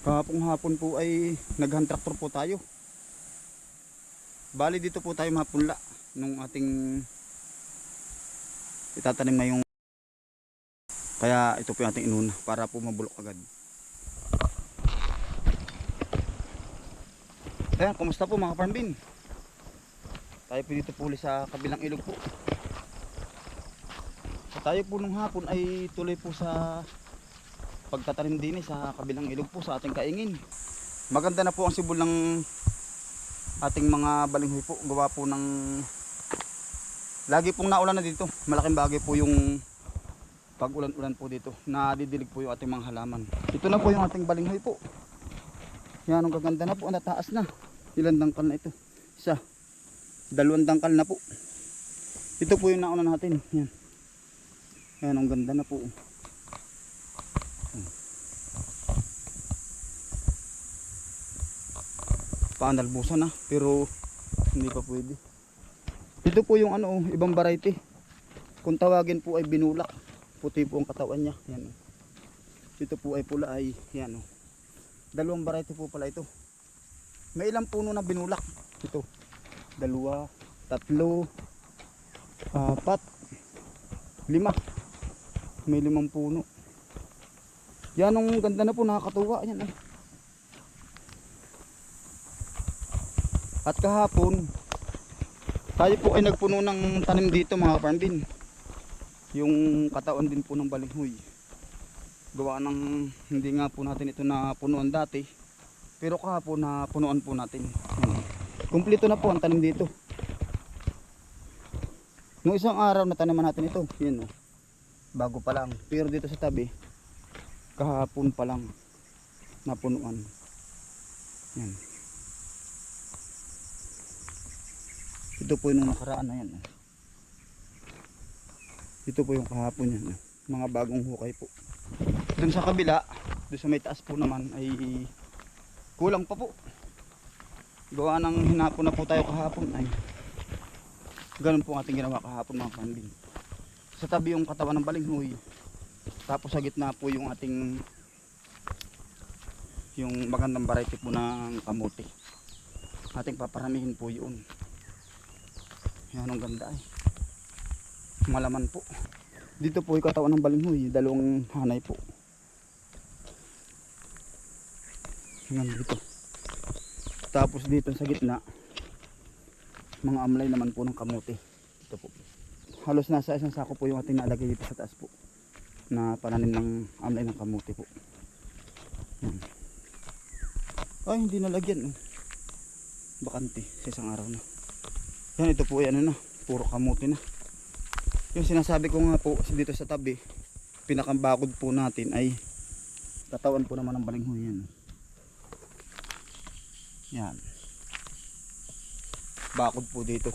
Kahapong hapon po ay naghan po tayo. Bali dito po tayo mapunla nung ating itatanim na yung kaya ito po yung ating inuna para po mabulok agad. Ayan, kumusta po mga farmbin? Tayo po dito puli sa kabilang ilog po. Tayo po nung hapon ay tuloy po sa pagtatanim din eh, sa kabilang ilog po sa ating kaingin. Maganda na po ang sibol ng ating mga balinghoy po. Gawa po ng lagi pong naulan na dito. Malaking bagay po yung pag ulan-ulan po dito. Nadidilig po yung ating mga halaman. Ito na po yung ating balinghoy po. Yan ang gaganda na po. Ang taas na. Ilan dangkal na ito? Isa. Dalawang dangkal na po. Ito po yung nauna natin. Yan. Yan ang ganda na po. Panalbusan na pero hindi pa pwede. Ito po yung ano, ibang variety. Kung tawagin po ay binulak. Puti po ang katawan niya. Yan. oh. Ito po ay pula ay yan. oh. Dalawang variety po pala ito. May ilang puno na binulak. Ito. Dalawa, tatlo, apat, lima. May limang puno. Yan ang ganda na po nakakatuwa. Yan. oh. At kahapon, tayo po ay nagpuno ng tanim dito mga farm bin. Yung katawan din po ng balinghoy. Gawa ng hindi nga po natin ito na punuan dati. Pero kahapon na punuan po natin. Kumpleto na po ang tanim dito. Nung isang araw na taniman natin ito. Yan o. Bago pa lang. Pero dito sa tabi, kahapon pa lang napunuan. Yan. Ito po yung nakaraan na yan. oh. Ito po yung kahapon yan. oh. Mga bagong hukay po. Dun sa kabila, dun sa may taas po naman ay kulang pa po. Gawa ng hinapon na po tayo kahapon ay ganun po ang ating ginawa kahapon mga kambing. Sa tabi yung katawan ng balinghoy. Tapos sa gitna po yung ating yung magandang variety po ng kamote. Ating paparamihin po yun. Yan ang ganda ay. Malaman po. Dito po yung katawan ng balinghoy, dalawang hanay po. Yan dito. Tapos dito sa gitna, mga amlay naman po ng kamote. Ito po. Halos nasa isang sako po yung ating nalagay dito sa taas po. Na pananim ng amlay ng kamote po. Yan. Ay, hindi nalagyan. Oh. Bakante sa isang araw na. Yan, ito po ay ano na, puro kamote na. Yung sinasabi ko nga po dito sa tabi, pinakambakod po natin ay katawan po naman ng balinghoy yan. Yan. Bakod po dito.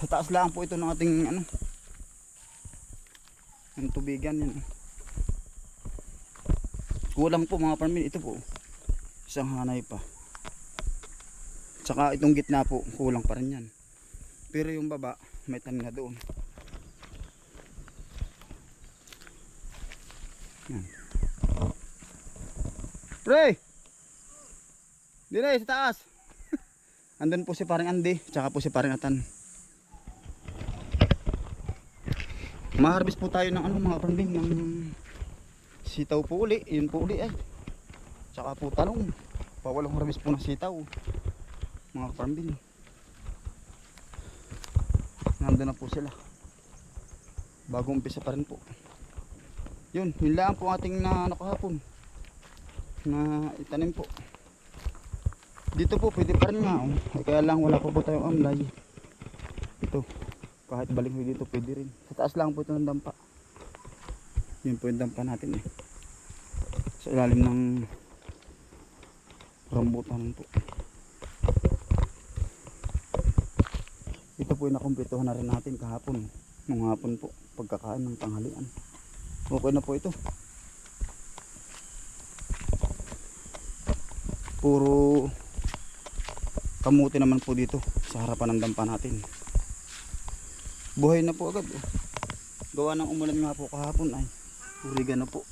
Sa taas lang po ito ng ating ano, yung tubigan yan. Kulang po mga parmin, ito po. Isang hanay pa. Tsaka itong gitna po, kulang pa rin yan. Pero yung baba, may tanim na doon. Yan. Pre! Dire, sa taas! Andun po si paring Andy, tsaka po si paring Atan. Maharbis po tayo ng ano mga pambing ng sitaw po uli, yun po uli ay. Tsaka po talong. Pawalong harvest po ng sitaw mga farm bin nandun na po sila. Bago umpisa pa rin po. Yun yun lang po ating na ano kahapon. Na itanim po. Dito po pwede pa rin nga oh. Eh, kaya lang wala pa po tayong amlay ito kahit baling dito pwede rin. Sa taas lang po ito ng dampa. Yun po yung dampa natin eh. Sa ilalim ng rambutan po. Ito po yung nakumpletuhan na rin natin kahapon nung hapon po pagkakain ng tanghalian. Okay na po ito. Puro kamuti naman po dito sa harapan ng dampa natin buhay na po agad oh. Gawa ng umulan nga po kahapon ay oregano po.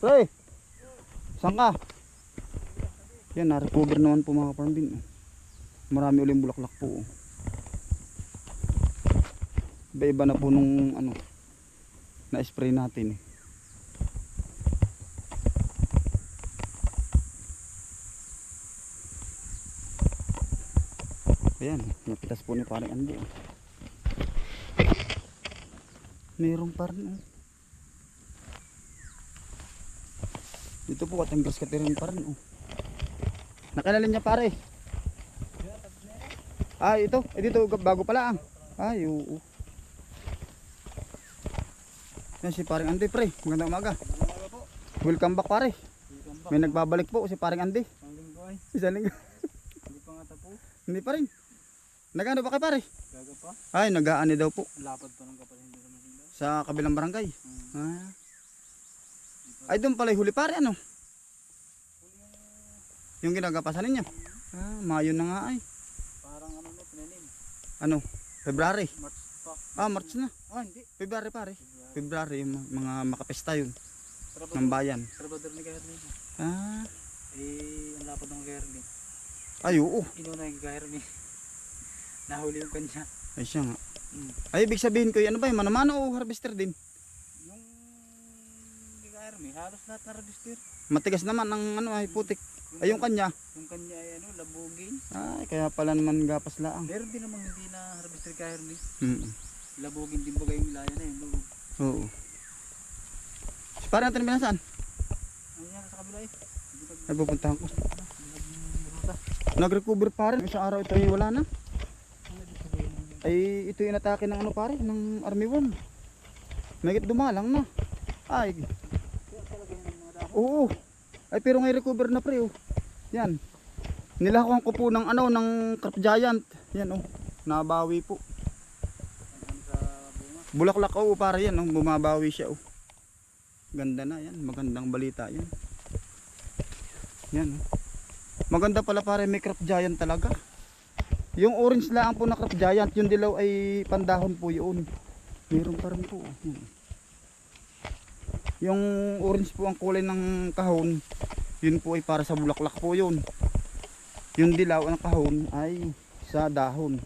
Pre! Saan ka? Yan, na-recover naman po mga farm oh. Marami uling bulaklak po. oh. Iba-iba na po nung ano, na-spray natin. eh. Ayan, napitas po ni parang Andy. oh. Mayroong parang. Dito po katanggas ka rin parang oh. Nakilala niya pare. Ah, ito. Eh, dito bago pala ang. Ay, oo. Yan si paring Andy pre. Magandang umaga. Welcome back pare. May nagbabalik po si paring Andy. Ang linggo ay, Isa linggo. hindi pa nga tapo. Hindi pa rin. Nagano ba kay pare? Gaga pa. Ay, nagaani daw po Lapad pa ng kapal, hindi naman sila. sa kabilang barangay. Hmm. Ah. Ay, doon pala yung huli pare ano? Yung ginagapasan ninyo. Ah, Mayo na nga ay. Parang ano na, pinanim. Ano? February. March pa. Ah, March na. Ah, hindi. February pare. February. February, yung mga- makapesta yun. Trabador, Ng bayan. trabador ni Gaherli. Ah, Eh, ang lapad ng Gaherli. ay oo. Inuna yung Gaherli. Nahuli yung kanya. Ay siya nga. Hmm. Ay, ibig sabihin ko, ano ba yung manamano o harvester din? Yung ni Gaherli, halos lahat na register. Matigas naman ang ano ay putik. Ay, yung kanya. Yung kanya ay ano, labugin. Ay, kaya pala naman gapas laang. Meron din namang hindi na harvester Gaherli. Mm. Labugin din baga yung ilaya na yun. Lubog. Oo. Parang natin binasaan. Ano yan sa kabila eh? Ay, pupuntahan ko. Nag-recover pa rin. Isang araw ito ay wala na. Ay, ito yung atake ng ano pare, ng army worm. Megit dumalang na. Ay, oo. Ay, pero ngay recover na pre, oh. Yan. Nilakuan ko po ng ano, ng carp giant. Yan, oh. Nabawi po. Bulaklak, oo, pare yan, oh. Bumabawi siya, oh. Ganda na yan. Magandang balita yan. Yan, oh. Maganda pala pare, may crop giant talaga. Yung orange lang po na crop giant, yung dilaw ay pandahon po yun. Meron pa rin po. oh. Yan. Yung orange po ang kulay ng kahon, yun po ay para sa bulaklak po yun. Yung dilaw ang kahon ay sa dahon.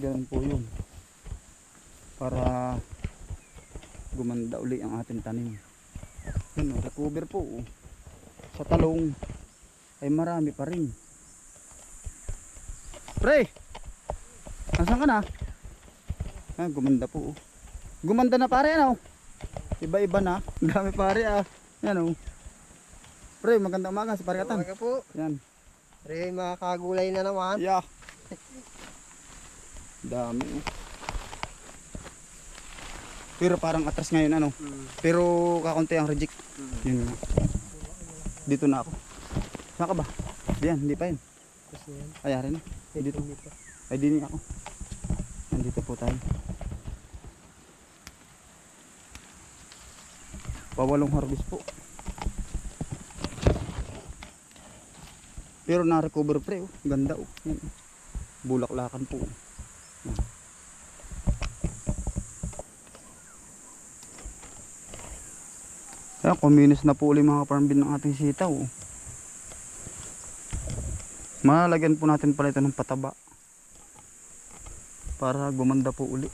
Ganun po yun. Para gumanda uli ang ating tanim. Yun o, recover po. oh. Sa talong ay marami pa rin. Pre! Nasaan ka na? Ah, gumanda po. oh. Gumanda na pare ano? Iba-iba na. Dami pare ah. Yan oh. Pre, magandang umaga sa parikatan. Umaga po. Yan. Re, mga kagulay na naman. Yeah. Dami oh. Pero parang atras ngayon ano. Hmm. Pero kakunti ang reject. Yun nga. Dito na ako. Saan ka ba? Diyan, hindi pa yun. Yan. Ayari na. Ay, dito. Ay, dini ako. Nandito po tayo. Pawalong harvest po. Pero na-recover pre, oh. Ganda, oh. Yan, oh. Bulaklakan po. oh. Yan. Kaya kuminis na po ulit mga farm bin ng ating sitaw. Oh. Malagyan po natin pala ito ng pataba para gumanda po uli.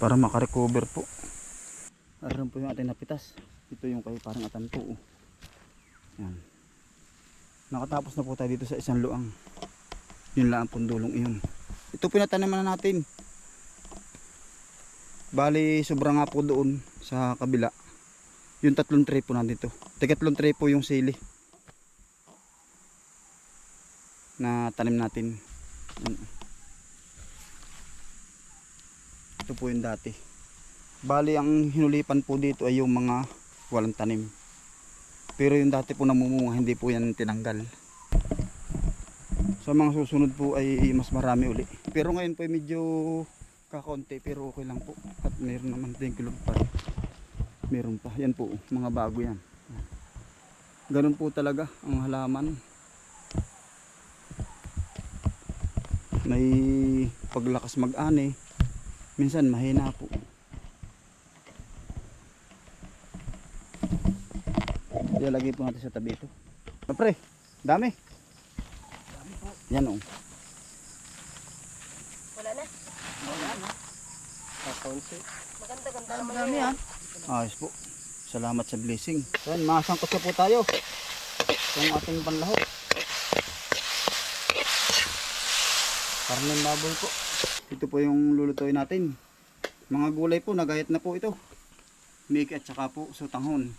Para makarecover po. Aram po yung ating napitas. Ito yung kay parang atan po. oh. Yan. Nakatapos na po tayo dito sa isang luang. Yun lang ang pundulong iyon. Ito pinataniman na natin. Bali, sobra nga po doon sa kabila. Yung tatlong tray po nandito. Tekatlong tray po yung sili. Na tanim natin. Yan. Ito po yung dati. Bali, ang hinulipan po dito ay yung mga walang tanim. Pero yung dati po namumunga, hindi po yan tinanggal. Sa mga susunod po ay mas marami uli. Pero ngayon po ay medyo kakaunti pero okay lang po. At mayroon naman din kilog pa. Meron pa. Yan po, mga bago yan. Ganun po talaga ang halaman. May paglakas mag-ani. Minsan mahina po. Ilalagay po natin sa tabi ito. Pre, dami. Yan oh. Wala na. Kakonsi. Maganda-ganda naman dami yun. yan. Ayos po. Salamat sa blessing. Yan, masangkot na po tayo. Itong ating panlahok. Karnen baboy po. Ito po yung lulutuin natin. Mga gulay po, nagayat na po ito. Miki at saka po sutanghon.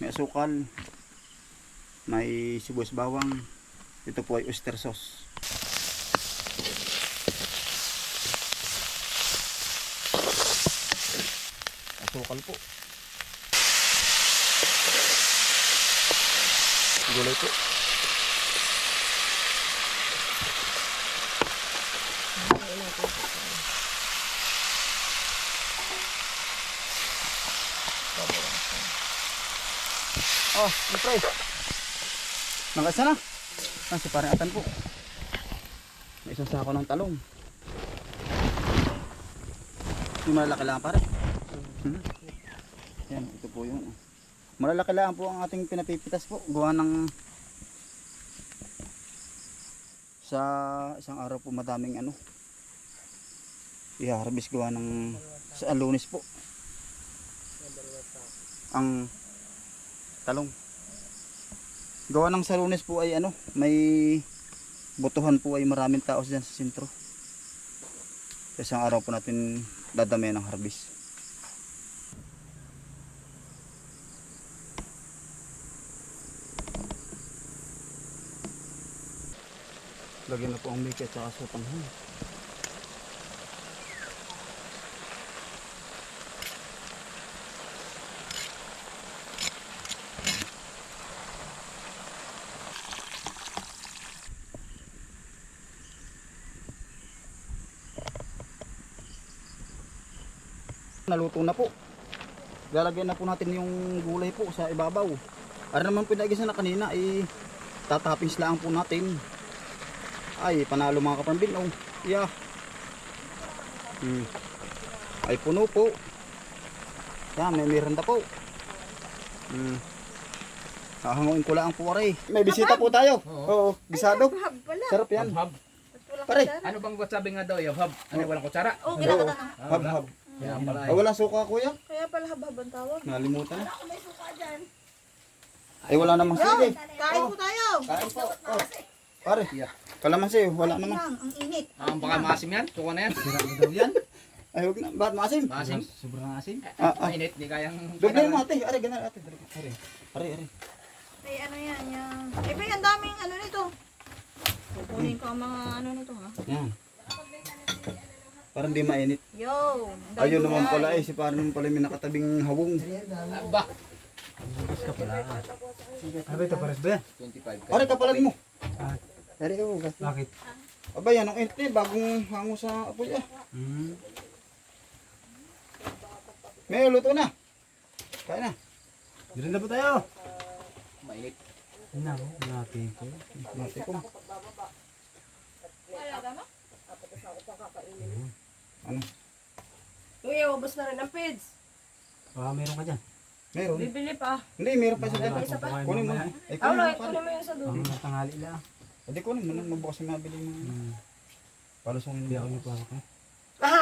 May asukal. May sibuyas bawang. Ito po ay oyster sauce. Asukal po. Gulay po. Oh, pre. Nakaisa na. Ah, si parang atan po. May isang sako ng talong. Yung malalaki lang pare. Hmm. Yan, ito po yung malalaki lang po ang ating pinapipitas po. Gawa ng sa isang araw po madaming ano i-harvest gawa ng sa alunis po. Ang talong. Gawa ng sa lunes po ay ano may botohan po ay maraming tao dyan sa sentro. Sa isang araw po natin dadamayan ng harvest lagyan na po ang miki at saka sutanghon naluto na po. Lalagyan na po natin yung gulay po sa ibabaw. Ano naman pinagisa na kanina ay tatapins lang po natin ay panalo mga kapambin oh yeah hmm. ay puno po yan may miranda po hmm. Hahanguin ko lang po pare. May bisita po tayo. Oo, pala. Sarap yan. Hab. Wala Pare. Ano bang sabi nga daw yung hab? Ano walang kutsara? Oo, ginagawa na. Hab hab. Kaya pala Ah, wala suka kuya. Kaya pala hab-hab ang tawag. Nalimutan na. Ako may suka dyan. Ay wala namang sili. Kain po tayo. Kain po. Pare. Kalamansi, wala naman. Ang init. Ah, baka maasim yan. Suka na yan. Ay, huwag na. Ba't maasim? Maasim. Sobrang asin. Ah, ah. Mainit. Di kayang... Doble mo ate. Are, ganun ate. Are. Are, are. Ay, ano yan, yan. Eh, pa, ang daming ano nito. Kukunin ko ang mga ano nito, ha? Yan. Parang di mainit. Yo. ang Ayun naman pala eh. Si parang pala may nakatabing hawong. Ba? Ano ito, pares ba yan? 25. Are, kapalan mo. Ah, Are, oh. bakit? Aba, yan ang ente. Bagong hango sa apoy ah. Hmm. May luto na. Kaya na. Diyan na po tayo. Mainit. Na, oh. natin ko. Mati ko. Ano? Kuya, ubos na rin ang pids. Baka meron ka dyan. Meron. Bibili pa. Hindi, meron pa sa pa. Kunin mo. Ay, Ah, kunin mo. wala, ito naman yung sa dulo. Pang tanghali lang. Hindi kunin mo. nang Magbukas na mabili mo. Hmm. Palusungin Hindi mo. ako nagpapak eh. Ano,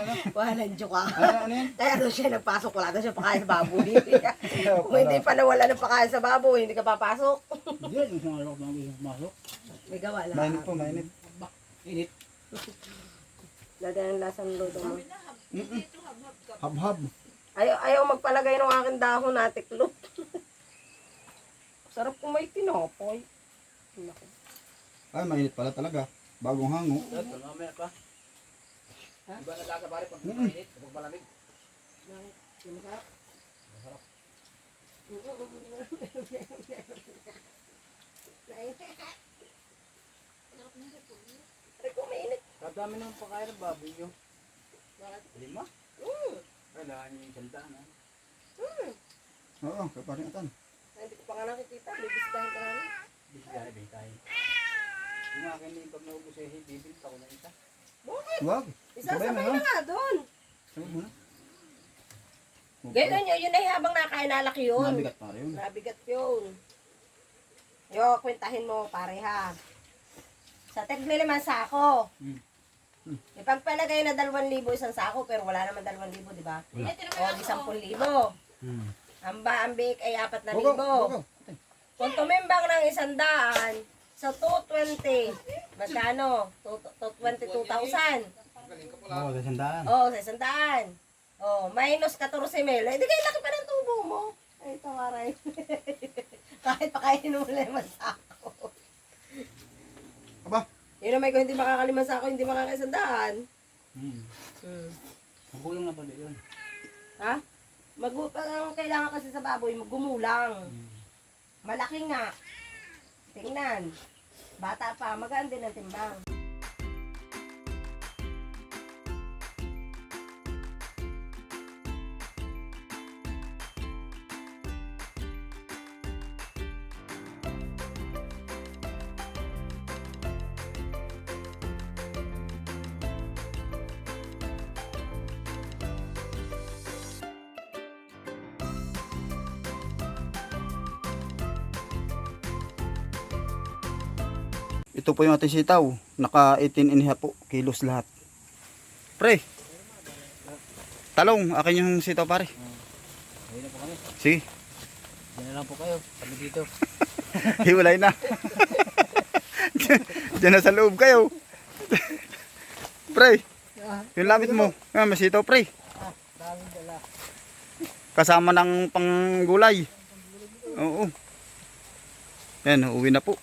ano? Walang joke ah. Ano, ano yan? Kaya doon siya nagpasok, wala daw siya pakain sa baboy. Kung hindi pa nawala ng pakain sa baboy, hindi ka papasok. Hindi, yung mga loob ng pumasok. May gawa lang. Mainit po, mainit. Init. Lagyan ng lasang luto mo. Hab-hab. Ayaw, ayaw magpalagay ng aking dahon na tiklop. Sarap kung may tinopoy. Naku. Ay, mainit pala talaga. Bagong hango. Ito, mamaya pa. Iba na lasa pare pag Mm. mainit. Pag malamig. Ay, kung mainit. Kadami ng pakain ng baboy nyo. Lima? Kailangan niyo yung sandaan. ha? Oo, kaya paring atan. Hindi ko pa nga nakikita. May bisitahin ka namin. Bisaya, bitay. Yung akin ni pag naubos eh, bibinta ko na isa. Bakit? Wag. Isasabay na nga doon. Sabay mo na. Gano'n yun, yun ay habang nakain nalaki yun. Nabigat pare yun. Nabigat yun. Yo, kwentahin mo, pare ha. Sa tigli naman sako. Hmm. Hmm. Ipagpalagay na 2,000 isang sako, pero wala naman 2,000, di ba? O, di 10,000. Hmm. Ang baambik ay 4,000. Bugo, bugo. Kung tumimbang ng isang daan, sa 220, magkano? 222,000. Oo, sa sandaan. Oh, sa isang daan. Oh, minus 14 mil. Eh, di kayo laki pa ng tubo mo. Ay, ito aray. Kahit pa kainin mo lemon sako. Aba. Yun naman kung hindi makakaliman sako, hindi makakaisandaan. Hmm. Hmm. Magulang na pala yun. Ha? Mag ang kailangan kasi sa baboy, gumulang. Hmm. Malaki nga. Tingnan. Bata pa, magaan din ang timbang. Ito po yung ating sitaw. Naka 18 and half po kilos lahat. Pre. Talong, akin yung sitaw pare. Ayun na po kami. Sige, Diyan na lang po kayo. Kami dito. hiwalay na. Diyan na sa loob kayo. pre, yung lamit mo. Ah, may sitaw pre. Daming dala. Kasama ng panggulay. Oo. Yan, uwi na po.